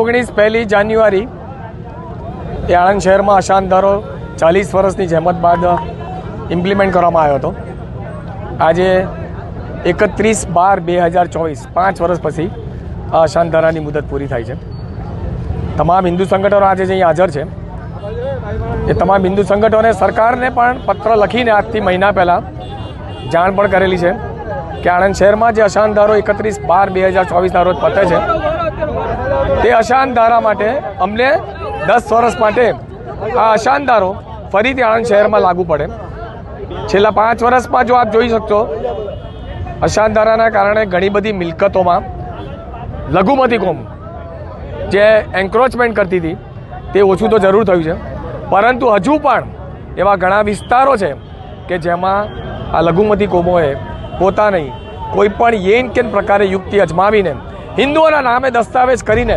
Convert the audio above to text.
ઓગણીસ પહેલી જાન્યુઆરી એ આણંદ શહેરમાં અશાંત ધારો ચાલીસ વર્ષની જહેમત બાદ ઇમ્પ્લિમેન્ટ કરવામાં આવ્યો હતો. આજે એકત્રીસ બાર બે હજાર ચોવીસ, પાંચ વર્ષ પછી આ અશાંત ધારાની મુદત પૂરી થાય છે. તમામ હિન્દુ સંગઠનો આજે અહીં હાજર છે, એ તમામ હિન્દુ સંગઠનોને સરકારને પણ પત્ર લખીને આજથી મહિના પહેલાં જાણ પણ કરેલી છે કે આણંદ શહેરમાં જે અશાંત ધારો એકત્રીસ બાર બે હજાર ચોવીસના રોજ પતે છે તે અશાંત ધારા માટે અમને દસ વર્ષ માટે આ અશાંત ધારો ફરીથી આણંદ શહેરમાં લાગુ પડે. છેલ્લા પાંચ વર્ષમાં જો આપ જોઈ શકશો અશાંત ધારાના કારણે ઘણી બધી મિલકતોમાં લઘુમતી કોમ જે એન્ક્રોચમેન્ટ કરતી હતી, તે ઓછું તો જરૂર થયું છે. પરંતુ હજુ પણ એવા ઘણા વિસ્તારો છે કે જેમાં આ લઘુમતી કોમોએ પોતાની કોઈ પણ યેન કેન પ્રકારે યુક્તિ અજમાવીને, હિન્દુઓના નામે દસ્તાવેજ કરીને